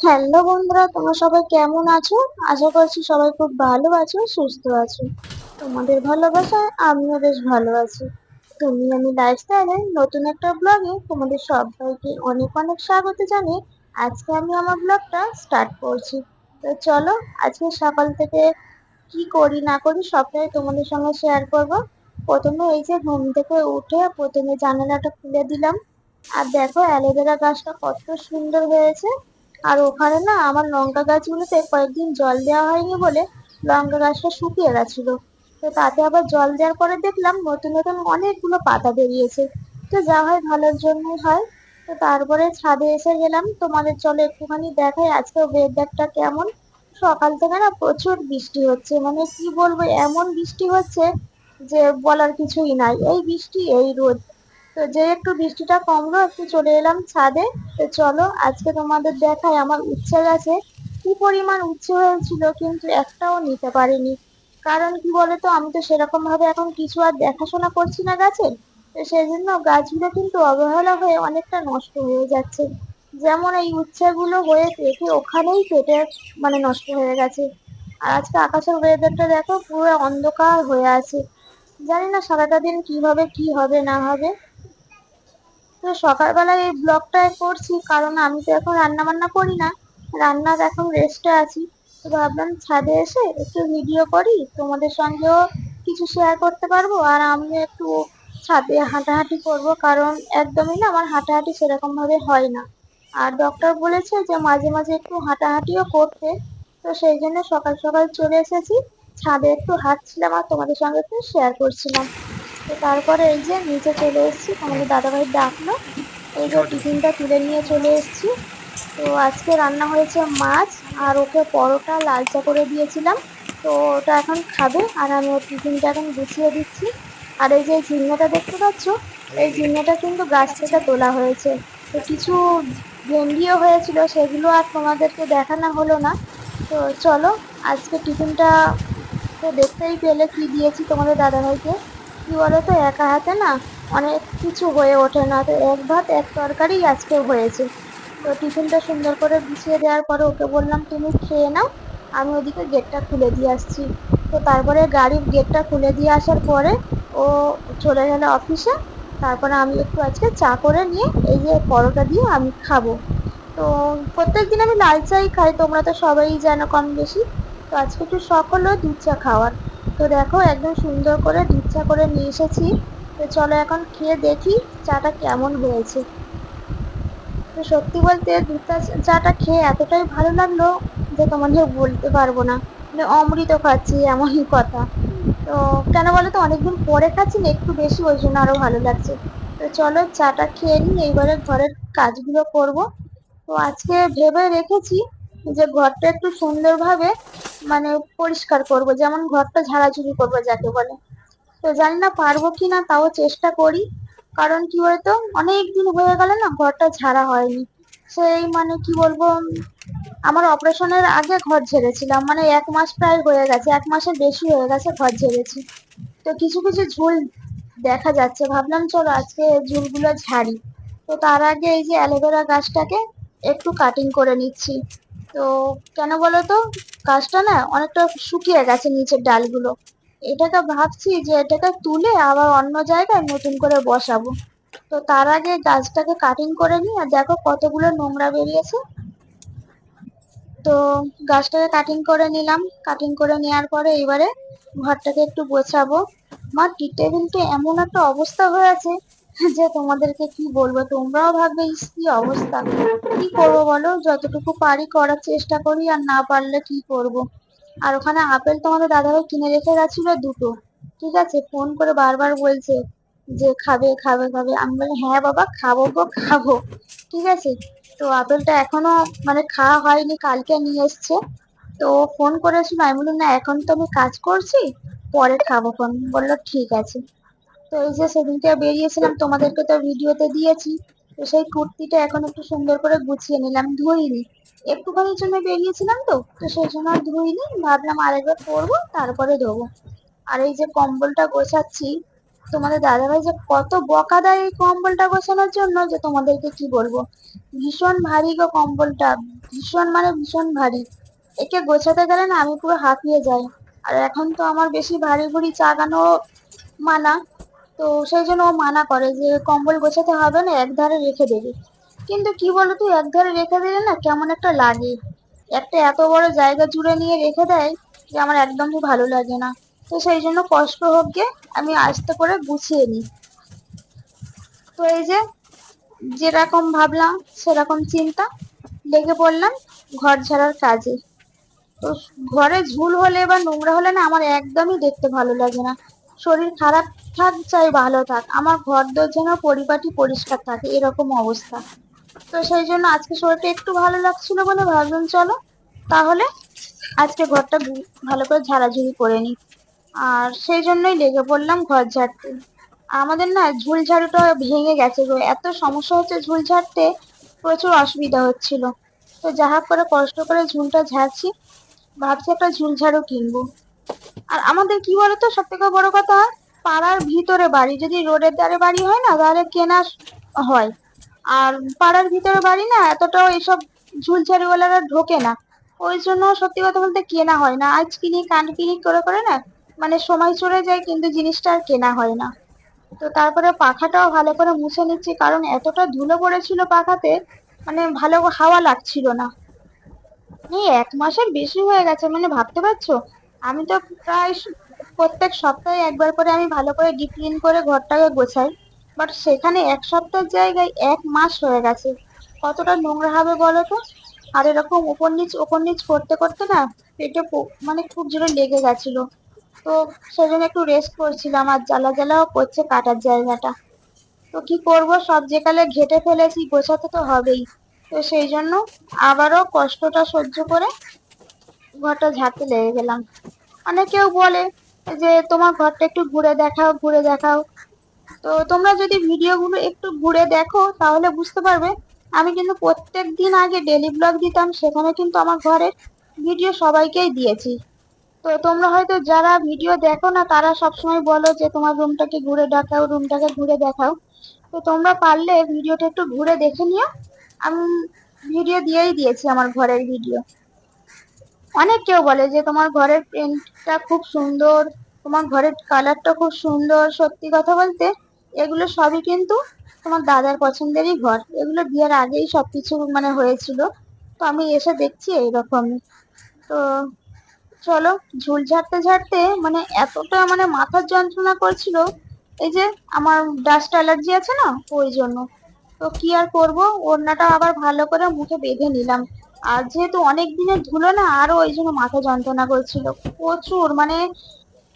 Hello বন্ধুরা, তোমরা সবাই কেমন আছো? আশা করছি সবাই খুব ভালো আছো, সুস্থ আছো। তোমাদের ভালোবাসায় আমিও বেশ ভালো আছি। তুমি আমি লাইফস্টাইলে নতুন একটা ব্লগে তোমাদের সবাইকে অনেক অনেক স্বাগত জানিয়ে আজকে আমি আমার ব্লগটা স্টার্ট করছি। তো চলো, আজকে সকাল থেকে কি করি না করি সবটাই তোমাদের সঙ্গে শেয়ার করব। প্রথমে এই যে ঘুম থেকে উঠে প্রথমে জানালাটা খুলে দিলাম। আর দেখো অ্যালোভেরা গাছটা কত সুন্দর হয়েছে। আর ওখানে না আমার লঙ্কা গাছগুলোতে কয়েকদিন জল দেওয়া হয়নি বলে লঙ্কা গাছটা শুকিয়ে গেছিল। তো তাতে আবার জল দেওয়ার পরে দেখলাম নতুন নতুন অনেকগুলো পাতা বেরিয়েছে। তো যা হয় ভালোর জন্যই হয়। তো তারপরে ছাদে এসে গেলাম। তোমাদের চলো একটুখানি দেখাই আজকে ওয়েদারটা কেমন। সকাল থেকে না প্রচুর বৃষ্টি হচ্ছে। মানে কি বলব, এমন বৃষ্টি হচ্ছে যে বলার কিছুই নাই। এই বৃষ্টি, এই রোদ। তো যে একটু বৃষ্টিটা কমলো, একটু চলে এলাম ছাদে। তো চলো, আজকে তোমাদের দেখায় আমার উচ্ছে গাছে কি পরিমাণ উচ্ছে হয়েছিল, কিন্তু একটাও নিতে পারিনি। কারণ কি বলতো, আমি তো সেরকম ভাবে এখন কিছু আর দেখাশোনা করছি না গাছের তো সেই জন্য গাছগুলো কিন্তু অবহেলা হয়ে অনেকটা নষ্ট হয়ে যাচ্ছে। যেমন এই উচ্ছেগুলো হয়ে পেকে ওখানেই কেটে মানে নষ্ট হয়ে গেছে। আর আজকে আকাশের ওয়েদারটা দেখো, পুরো অন্ধকার হয়ে আছে। জানি না সারাটা দিন কীভাবে কি হবে, না হবে। তো সকালবেলায় এই ব্লগটা করছি, কারণ আমি তো এখন রান্না বান্না করি না। রান্নার এখন রেস্টে আছি। তো ভাবলাম ছাদে এসে একটু ভিডিও করি, তোমাদের সঙ্গেও কিছু শেয়ার করতে পারব। আর আমিও একটু ছাদে হাঁটাহাঁটি করব, কারণ একদমই না আমার হাঁটাহাঁটি সেরকম ভাবে হয় না। আর ডক্টর বলেছে যে মাঝে মাঝে একটু হাঁটাহাঁটিও করতে। তো সেই জন্য সকাল সকাল চলে এসেছি। ছাদে একটু হাঁটছিলাম আর তোমাদের সঙ্গে একটু শেয়ার করছিলাম। তো তারপরে এই যে নিচে চলে এসেছি আমাদের দাদাভাই ডাকলো। এই যে টিফিনটা তুলে নিয়ে চলে এসেছি। তো আজকে রান্না হয়েছে মাছ আর ওকে পরোটা লালচা করে দিয়েছিলাম। তো ওটা এখন খাবে আর আমি ওর টিফিনটা এখন গুছিয়ে দিচ্ছি। আর এই যে ঝিঙ্গাটা দেখতে পাচ্ছ? এই ঝিঙ্গাটা কিন্তু গাছ থেকে তোলা হয়েছে। তো কিছু ভেন্ডিও হয়েছিল সেগুলো আর তোমাদেরকে দেখানো হলো না। তো চলো আজকে টিফিনটা তো দেখতেই পেলে কি দিয়েছি তোমাদের দাদাভাইকে। কি বলতো একা হাতে না, অনেক কিছু হয়ে ওঠে না। তো এক ভাত, এক তরকারি আজকে হয়েছে। তো টিফিনটা সুন্দর করে গুছিয়ে দেওয়ার পরে ওকে বললাম, তুমি খেয়ে নাও, আমি ওদিকে গেটটা খুলে দিয়ে আসছি। তো তারপরে গাড়ির গেটটা খুলে দিয়ে আসার পরে ও চলে গেল অফিসে। তারপরে আমি একটু আজকে চা করে নিয়ে এই যে পরোটা দিয়ে আমি খাব। তো প্রত্যেক দিন আমি লাল চাই খাই, তোমরা তো সবাই জানো কম বেশি। তো আজকে একটু শখ হলো দুধ চা খাওয়ার। তো দেখো একদম সুন্দর করে দুধ চা করে নিয়ে এসেছি। তো চলো এখন খেয়ে দেখি চাটা কেমন হয়েছে। তো সত্যি বলতে দুধ চাটা খেয়ে এতটাই ভালো লাগল যে তোমাদের বলতে পারব না। মানে অমৃত খাচ্ছি এমনই কথা। তো কেন বলো তো, অনেকদিন পরে খাচ্ছি না, একটু বেশি ওই জন্য আরও ভালো লাগছে। তো চলো চাটা খেয়ে নিই, এইবারে ঘরের কাজগুলো করব। তো আজকে ভেবে রেখেছি যে ঘরটা একটু সুন্দরভাবে মানে পরিষ্কার করব, যেমন ঘরটা ঝাড়াঝুড়ি করব যাকে বলে। তো জানি না পারব কি না তাও চেষ্টা করি। কারণ কি বলতো, অনেক দিন হয়ে গেল না, ঘরটা ঝাড়া হয়নি। সেই মানে কি বলব, আমার অপারেশনের আগে ঘর ঝেড়েছিলাম মানে এক মাস প্রায় হয়ে গেছে, এক মাসের বেশি হয়ে গেছে ঘর ঝেড়েছি। তো কিছু কিছু ঝুল দেখা যাচ্ছে, ভাবলাম চলো আজকে ঝুলগুলো ঝাড়ি। তো তার আগে এই যে অ্যালোভেরা গাছটাকে একটু কাটিং করে নিচ্ছি। তো কেন বলো তো গাছটা না অনেকটা শুকিয়ে গেছে নিচের ডালগুলো। এটাকে ভাবছি যে এটাকে তুলে আবার অন্য জায়গায় নতুন করে বসাবো। তো তার আগে গাছটাকে কাটিং করে নিই আর দেখো কতগুলো নোংরা বেরিয়েছে। তো গাছটাকে কাটিং করে নিলাম। কাটিং করে নেওয়ার পরে এবারে ঘরটাকে একটু গোছাবো। আমার টি টেবিলটা এমন একটা অবস্থা হয়েছে যে তোমাদেরকে কি বলব? তোমরাও ভাববে কি অবস্থা। কি করব বলো? যতটুকু পারি করার চেষ্টা করি আর না পারলে কি করব। আর ওখানে আপেল তোমাদের দাদাভাই কিনে রেখে গেছিল দুটো। ঠিক আছে ফোন করে বারবার বলছে যে খাবে খাবে খাবে। আমি বলি হ্যাঁ বাবা, খাব গো, খাব। ঠিক আছে, তো আপেলটা এখনও মানে খাওয়া হয়নি, কালকে নিয়ে এসছে। তো ফোন করেছিল, আমি বললাম, না, এখন তো আমি কাজ করছি, পরে খাব ফোন বলল, ঠিক আছে। তো এই যে সেদিনকে বেরিয়েছিলাম, তোমাদেরকে তো ভিডিওতে দিয়েছি। তো সেই কুর্তিটা এখন একটু সুন্দর করে গুছিয়ে নিলাম, ধুইনি। একটুখানির জন্য বেরিয়েছিলাম তো তো সেই জন্য আর ধুইনি। ভাবলাম আরেকবার পরবো, তারপরে ধোবো। আর এই যে কম্বলটা গোছাচ্ছি, তোমাদের দাদাভাই যে কত বকা দেয় এই কম্বলটা গোছানোর জন্য যে তোমাদেরকে কি বলব? ভীষণ ভারী গো কম্বলটা, ভীষণ মানে ভীষণ ভারী। একে গোছাতে গেলে না আমি পুরো হাঁপিয়ে যাই। আর এখন তো আমার বেশি ভারী ভুড়ি চাগানো মানা, তো সেই জন্য ও মানা করে যে কম্বল গোছাতে হবে না এক ধারে রেখে দেবে। কিন্তু কি বলতো, এক ধারে রেখে দিলে না কেমন একটা লাগে। একটা এত বড় জায়গা জুড়ে নিয়ে রেখে দেয় যে আমার একদমই ভালো লাগে না। তো সেই জন্য কষ্ট হোক গে আমি আস্তে করে গুছিয়ে নিই। তো এই যে, যেরকম ভাবলাম, সেরকম চিন্তা লেগে পড়লাম ঘর ঝাড়ার কাজে। তো ঘরে ঝুল হলে বা নোংরা হলে না আমার একদমই দেখতে ভালো লাগে না। শরীর খারাপ থাক, চাই ভালো থাক। আমার ঘর দর যেন পরিপাটি পরিষ্কার থাকে, এরকম অবস্থা। তো সেই জন্য আজকে শরীরটা একটু ভালো লাগছিল বলে ভাবলাম, চলো তাহলে আজকে ঘরটা ভালো করে ঝাড়াঝুড়ি করে নিই। আর সেই জন্যই লেগে পড়লাম ঘর ঝাড়তে। আমাদের না ঝুল ঝাড়ুটা ভেঙে গেছে গো, এত সমস্যা হচ্ছে ঝুল ঝাড়তে, প্রচুর অসুবিধা হচ্ছিল। তো যা হোক করে কষ্ট করে ঝুলটা ঝাড়ছি, ভাবছি একটা ঝুল ঝাড়ু কিনবো। আর আমাদের কি বলতো সব থেকে বড় কথা, পাড়ার ভিতরে বাড়ি, যদি রোডের ধারে বাড়ি হয় না, তাহলে কেনা হয়। আর পাড়ার ভিতরে বাড়ি না, এতটাও এসব ঝুলঝাড়িওয়ালারা ঢোকে না। ওই জন্য সত্যি কথা বলতে কেনা হয় না। আজ কিনি কান কিনি করে করে না মানে সময় চলে যায় কিন্তু জিনিসটা আর কেনা হয় না। তো তারপরে পাখাটাও ভালো করে মুছে নিচ্ছি, কারণ এতটা ধুলো পড়েছিল পাখাতে মানে ভালো হাওয়া লাগছিল না। এই এক মাসের বেশি হয়ে গেছে মানে ভাবতে পারছ? আমি তো প্রায় প্রত্যেক সপ্তাহে একবার করে আমি ভালো করে ডিপ ক্লিন করে ঘরটাকে গোছাই। বাট সেখানে এক সপ্তাহের জায়গায় এক মাস হয়ে গেছে। কতটা নোংরা হবে বলো তো? আর এরকম ওপর নিচ, উপর নিচ করতে করতে না পেটে মানে খুব জোরে লেগে গেছিল। তো সেজন্য একটু রেস্ট করছিলাম আর জ্বালা জ্বালাও করছে কাটার জায়গাটা। তো কি করব? সব যেকালে ঘেটে ফেলেছি, গোছাতে তো হবেই। তো সেই জন্য আবারও কষ্টটা সহ্য করে ঘরটা ঝাড়তে লেগে গেলাম। অনেকেও বলে যে, তোমার ঘরটা একটু ঘুরে দেখাও ঘুরে দেখাও। তো তোমরা যদি ভিডিওগুলো একটু ঘুরে দেখো, তাহলে বুঝতে পারবে আমি কিন্তু প্রত্যেক দিন আগে ডেলি ব্লগ দিতাম, সেখানে কিন্তু আমার ঘরের ভিডিও সবাইকেই দিয়েছি। তো তোমরা হয়তো যারা ভিডিও দেখো না, তারা সবসময় বলো যে তোমার রুমটাকে ঘুরে দেখাও রুমটাকে ঘুরে দেখাও। তো তোমরা পারলে ভিডিওটা একটু ঘুরে দেখে নিও। আমি ভিডিও দিয়েই দিয়েছি আমার ঘরের ভিডিও অনেক কেউ বলে যে তোমার ঘরের পেন্টটা খুব সুন্দর তোমার ঘরের কালারটা খুব সুন্দর, সত্যি কথা বলতে এগুলো সবই কিন্তু তোমার দাদার পছন্দেরই ঘর। এগুলো বিয়ের আগেই সবকিছু মানে হয়েছিল। তো আমি এসে দেখছি এইরকমই তো চলো, ঝুল ঝাড়তে ঝাড়তে মানে এতটা মানে মাথার যন্ত্রণা করছিল, এই যে আমার ডাস্ট অ্যালার্জি আছে না, ওই জন্য। তো কি আর করব? ওড়নাটা আবার ভালো করে মুখে বেঁধে নিলাম। আর যেহেতু অনেক দিনের ধুলো না, আরও ওই জন্য মাথা যন্ত্রণা করছিল। প্রচুর মানে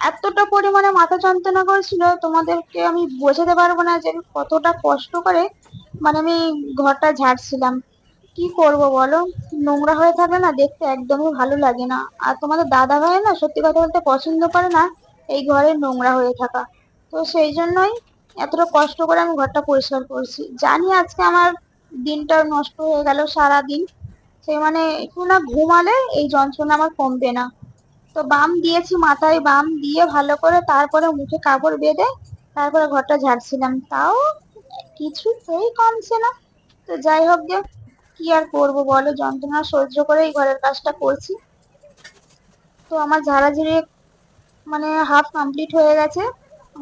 এতটা পরিমাণে মাথা যন্ত্রণা করছিল তোমাদেরকে আমি বোঝাতে পারব না যে কতটা কষ্ট করে মানে আমি ঘরটা ঝাড়ছিলাম। কি করব বলো? নোংরা হয়ে থাকলে না দেখতে একদমই ভালো লাগে না। আর তোমাদের দাদা ভাই না সত্যি কথা বলতে পছন্দ করে না এই ঘরে নোংরা হয়ে থাকা। তো সেই জন্যই এতটা কষ্ট করে আমি ঘরটা পরিষ্কার করছি। জানি আজকে আমার দিনটা নষ্ট হয়ে গেল সারা দিন মানে একটু না ঘুমালে এই যন্ত্রণা আমার কমবে না। তো বাম দিয়েছি, মাথায় বাম দিয়ে ভালো করে তারপরে মুখে কাপড় বেঁধে তারপরে ঘরটা ঝাড়ছিলাম। তাও কিছুতেই কমছে না। তো যাই হোক গে কি আর করব বলো? যন্ত্রণা সহ্য করে এই ঘরের কাজটা করছি। তো আমার ঝাড়াঝাড়ি মানে হাফ কমপ্লিট হয়ে গেছে।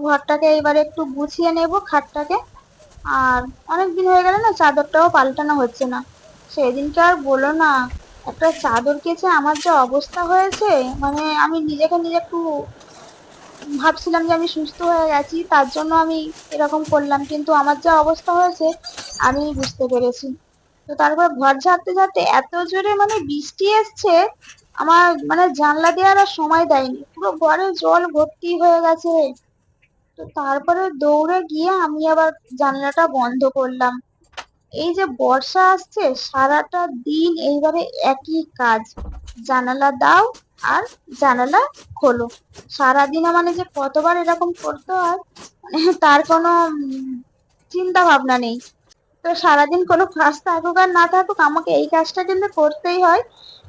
ঘরটাকে এবারে একটু গুছিয়ে নেব খাটটাকে। আর অনেক দিন হয়ে গেলে না, চাদরটাও পাল্টানো হচ্ছে না। সেদিনকে আর বলো না একটা চাদর কেচে আমার যে অবস্থা হয়েছে মানে আমি নিজেকে নিজে একটু ভাবছিলাম যে আমি সুস্থ হয়ে গেছি, তার জন্য আমি এরকম করলাম। কিন্তু আমার যা অবস্থা হয়েছে, আমি বুঝতে পেরেছি। তো তারপর ঘর ঝাড়তে ঝাড়তে এত জোরে মানে বৃষ্টি এসছে, আমার মানে জানলা দেওয়ার আর সময় দেয়নি। পুরো ঘরে জল ভর্তি হয়ে গেছে। তো তারপরে দৌড়ে গিয়ে আমি আবার জানলাটা বন্ধ করলাম। এই যে বর্ষা আসছে, সারাটা দিন এইভাবে একই কাজ। জানালা দাও আর জানালা খোলো। সারাদিনে মানে যে কতবার এরকম করতে হয়, তার কোনো চিন্তা ভাবনা নেই। তো সারাদিন কোনো কাজ থাকুক আর না থাকুক, আমাকে এই কাজটা কিন্তু করতেই হয়।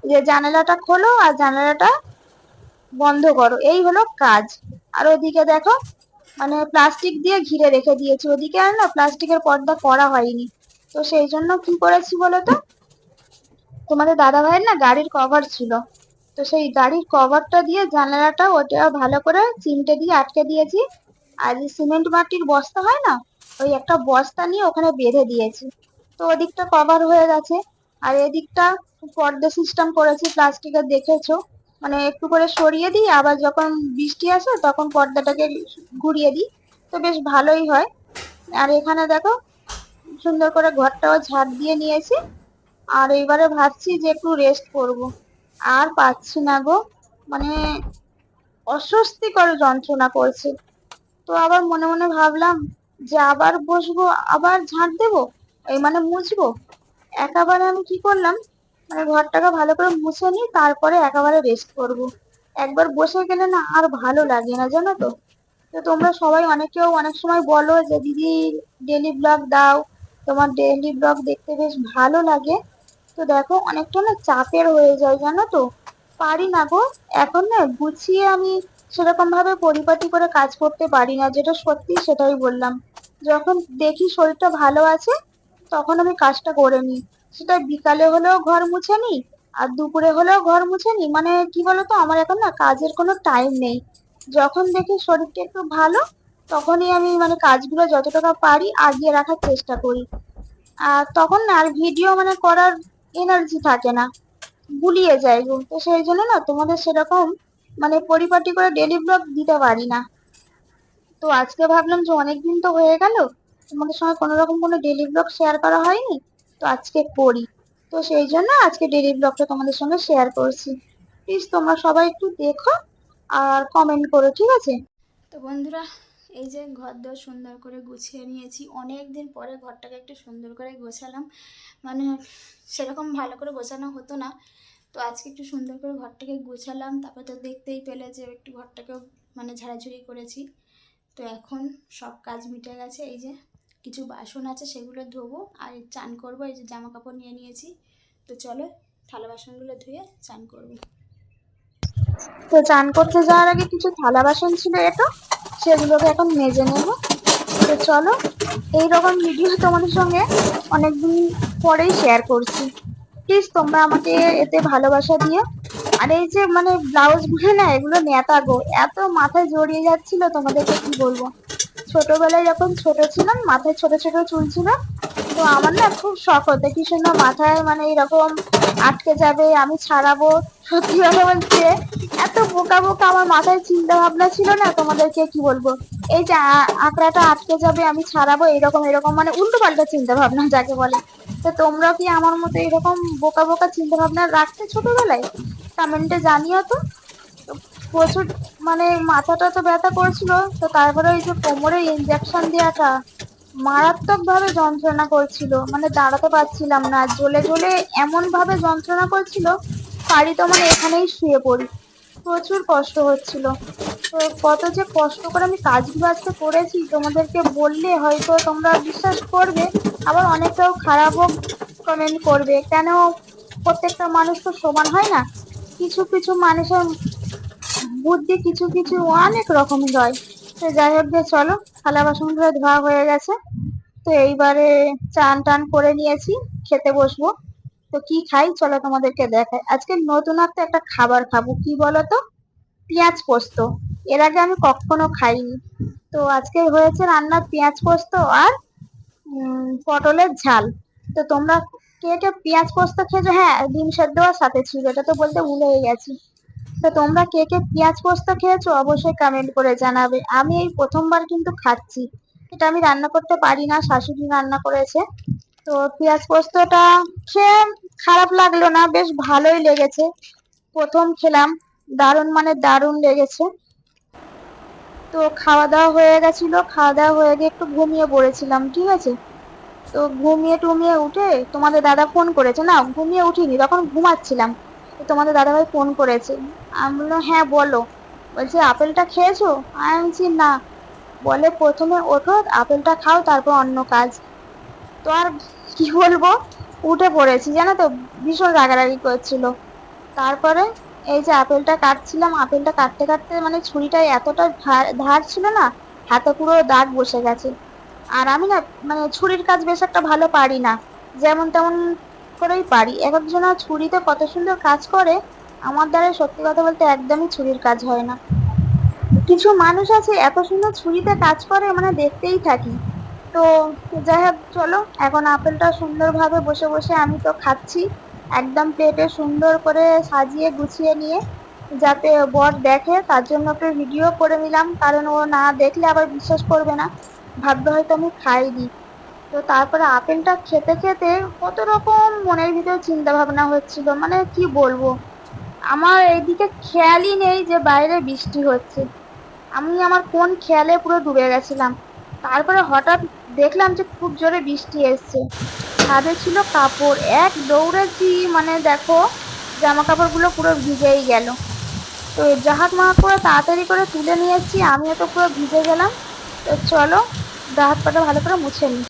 যে জানালাটা খোলো আর জানালাটা বন্ধ করো। এই হলো কাজ। আর ওদিকে দেখো মানে প্লাস্টিক দিয়ে ঘিরে রেখে দিয়েছি। ওদিকে আর না প্লাস্টিকের পর্দা করা হয়নি। তো সেই জন্য কি করেছি বলতো? তোমাদের দাদা ভাইয়ের না গাড়ির কভার ছিল। তো সেই গাড়ির কভারটা দিয়ে জানালাটা ওটা ভালো করে চিমটে দিয়ে আটকে দিয়েছি। আর সিমেন্ট মাটির বস্তা হয় না? ওই একটা বস্তা নিয়ে ওখানে বেঁধে দিয়েছি। তো ওদিকটা কভার হয়ে গেছে। আর এদিকটা পর্দা সিস্টেম করেছি প্লাস্টিকের দেখেছ? মানে একটু করে সরিয়ে দিই, আবার যখন বৃষ্টি আসে তখন পর্দাটাকে ঘুরিয়ে দিই। তো বেশ ভালোই হয়। আর এখানে দেখো সুন্দর করে ঘরটাও ঝাড় দিয়ে নিয়েছি। আর এইবারে ভাবছি যে একটু রেস্ট করব। আর পাচ্ছি না গো। মানে অস্বস্তিকর যন্ত্রণা করছে। তো আবার মনে মনে ভাবলাম যে আবার বসবো, আবার ঝাঁট দেবো? এই মানে মুছবো? একেবারে আমি কি করলাম? মানে ঘরটাকে ভালো করে মুছে নিই তারপরে একেবারে রেস্ট করব। একবার বসে গেলে না আর ভালো লাগে না, জানো তো? তো তোমরা সবাই অনেকেও অনেক সময় বলো যে, দিদি ডেলি ব্লগ দাও। তোমার ডেইলি ব্লগ দেখতে বেশ ভালো লাগে। তো দেখো, অনেকটা না চাপের হয়ে যায়, জানো তো? পারি না গো। এখন না গুছিয়ে আমি সেরকম ভাবে পরিপাটি করে কাজ করতে পারি না, যেটা সত্যি সেটাই বললাম। যখন দেখি শরীরটা ভালো আছে, তখন আমি কাজটা করে নিই। সেটা বিকালে হলেও ঘর মুছে নিই, আর দুপুরে হলেও ঘর মুছে নিই। মানে কি বলতো, আমার এখন না কাজের কোনো টাইম নেই। যখন দেখি শরীরটা একটু ভালো তখনই আমি মানে কাজগুলো যতটা পারি আগিয়ে রাখার চেষ্টা করি। আর তখন আর ভিডিও মানে করার এনার্জি থাকে না। গুলিয়ে যায় তো সেই জন্য না তোমাদের সেরকম মানে পরিপাটি করে ডেলি ব্লগ দিতে পারি না। তো আজকে ভাবলাম যে অনেকদিন তো হয়ে গেল, তোমাদের সঙ্গে কোনো রকম কোনো ডেলি ব্লগ শেয়ার করা হয়নি, তো আজকে করি। তো সেই জন্য আজকে ডেলি ব্লগটা তোমাদের সঙ্গে শেয়ার করছি। প্লিজ তোমরা সবাই একটু দেখো আর কমেন্ট করো, ঠিক আছে? তো বন্ধুরা এই যে ঘর দর সুন্দর করে গুছিয়ে নিয়েছি। অনেক দিন পরে ঘরটাকে একটু সুন্দর করে গোছালাম। মানে সেরকম ভালো করে গোছানো হতো না। তো আজকে একটু সুন্দর করে ঘরটাকে গোছালাম। তারপর তো দেখতেই পেলে যে একটু ঘরটাকেও মানে ঝাড়াঝুড়ি করেছি। তো এখন সব কাজ মিটে গেছে। এই যে কিছু বাসন আছে সেগুলো ধোবো আর চান করব। এই যে জামা কাপড় নিয়ে নিয়েছি। তো চলো থালা বাসনগুলো ধুয়ে চান করব। তো চান করতে যাওয়ার আগে কিছু থালা বাসন ছিল এটা সেগুলোকে এখন মেজে নেব। তো চলো, এইরকম ভিডিও তোমাদের সঙ্গে অনেকদিন পরেই শেয়ার করছি। প্লিজ তোমরা আমাকে এতে ভালোবাসা দিও। আর এই যে মানে ব্লাউজগুলো না, এগুলো নেতা গো, এত মাথায় জড়িয়ে যাচ্ছিল তোমাদেরকে কি বলব? ছোটবেলায় যখন ছোট ছিলাম, মাথায় ছোট ছোট চুল ছিল তো আমার না খুব শখ হতো কি সুন্দর মাথায় মানে এরকম আটকে যাবে, আমি ছাড়াবো। সত্যি কথা বলতে, এত বোকা বোকা আমার মাথায় চিন্তা ভাবনা ছিল না তোমাদেরকে কি বলব? এই যে আঁকড়াটা আটকে যাবে, আমি ছাড়াবো, এরকম এরকম মানে উল্টো পাল্টা চিন্তা ভাবনা যাকে বলে। তো তোমরা কি আমার মতো এরকম বোকা বোকা চিন্তা ভাবনা রাখতে ছোটবেলায়? কমেন্টে জানিও তো। প্রচুর মানে মাথাটা তো ব্যথা করছিল, তো তারপরে ওই যে কোমরে ইঞ্জেকশন দেওয়াটা মারাত্মক ভাবে যন্ত্রণা করছিল। মানে দাঁড়াতে পারছিলাম না, জ্বলে জ্বলে এমন ভাবে যন্ত্রণা করছিল, পারি তো মানে এখানেই শুয়ে পড়ি। প্রচুর কষ্ট হচ্ছিল। তো কত যে কষ্ট করে আমি কাজগুলো আজকে করেছি, তোমাদেরকে বললে হয়তো তোমরা বিশ্বাস করবে, আবার অনেকটাও খারাপও কমেন্ট করবে। কেন প্রত্যেকটা মানুষ তো সমান, হয় না? কিছু কিছু মানুষের বুদ্ধি কিছু কিছু অনেক রকমের হয়। তো যাই হোক গে, চলো। থালা বাসনগুলো ধোয়া হয়ে গেছে। তো এইবারে চান টান করে নিয়েছি, খেতে বসবো। তো কি খাই চলো তোমাদেরকে দেখাই। আজকে নতুনত্ব একটা খাবার খাব, কি বলো তো পেঁয়াজ পোস্ত। এর আগে আমি কখনো খাইনি। তো আজকে হয়েছে রান্নার পেঁয়াজ পোস্ত আর পটলের ঝাল। তো তোমরা কে কে পেঁয়াজ পোস্ত খেয়েছো? হ্যাঁ ডিম সেদ্ধ আর সাথে ছিল, এটা তো বলতে ভুলেই গেছি। তো তোমরা কে কে পেঁয়াজ পোস্ত খেয়েছো অবশ্যই কমেন্ট করে জানাবে। আমি এই প্রথমবার কিন্তু খাচ্ছি। এটা আমি রান্না করতে পারি না, শাশুড়ি রান্না করেছে। তো পেঁয়াজ পোস্তটা খেয়ে খারাপ লাগল না, বেশ ভালোই লেগেছে। প্রথম খেলাম, দারুণ মানে দারুণ লেগেছে। তো খাওয়া দাওয়া হয়ে গেছিল, খাওয়া দাওয়া হয়ে গিয়ে একটু ঘুমিয়ে পড়েছিলাম, ঠিক আছে? তো ঘুমিয়ে টুমিয়ে উঠে তোমাদের দাদা ফোন করেছে, না, ঘুমিয়ে উঠিনি, তখন ঘুমাচ্ছিলাম। তোমাদের দাদা ভাই ফোন করেছে। আমি বললাম হ্যাঁ বলো। বলছে, আপেলটা খেয়েছো? আমি বলছি, না। বলে, প্রথমে ওঠো, আপেলটা খাও, তারপর অন্য কাজ। তো আর কি বলব, উঠে পড়েছি, জানো তো, ভীষণ রাগারাগি করছিল। তারপরে এই যে আপেলটা কাটছিলাম, আপেলটা কাটতে কাটতে মানে ছুরিটা এতটা ধার ছিল না, হাতে পুরো দাগ বসে গেছে। আর আমি না মানে ছুরির কাজ বেশ একটা ভালো পারি না। যেমন তেমন করেই পারি। এক একজনের ছুরিতে কত সুন্দর কাজ করে, আমার দ্বারা সত্যি কথা বলতে একদমই ছুরির কাজ হয় না। কিছু মানুষ আছে, এত সুন্দর ছুরিতে কাজ করে মানে দেখতেই থাকি। তো যাই হোক, চলো, এখন আপেলটা সুন্দরভাবে বসে বসে আমি তো খাচ্ছি। একদম প্লেটে সুন্দর করে সাজিয়ে গুছিয়ে নিয়ে, যাতে বর দেখে, তার জন্য একটু ভিডিও করে নিলাম। কারণ ও না দেখলে আবার বিশ্বাস করবে না। ভাববে হয়তো আমি খাই খাইনি। তো তারপরে আপেলটা খেতে খেতে কত রকম মনের ভিতরে চিন্তা ভাবনা হচ্ছিল মানে কি বলব? আমার এইদিকে খেয়ালই নেই যে বাইরে বৃষ্টি হচ্ছে। আমি আমার কোন খেয়ালে পুরো ডুবে গেছিলাম। তারপরে হঠাৎ দেখলাম যে খুব জোরে বৃষ্টি এসছে। ছাদে ছিল কাপড়, এক দৌড়েছি মানে দেখো জামা কাপড়গুলো পুরো ভিজেই গেল। তো জাহাক মাহাক করে তাড়াতাড়ি করে তুলে নিয়েছি, আমিও তো পুরো ভিজে গেলাম। তো চলো হাত পাটা ভালো করে মুছে নিই।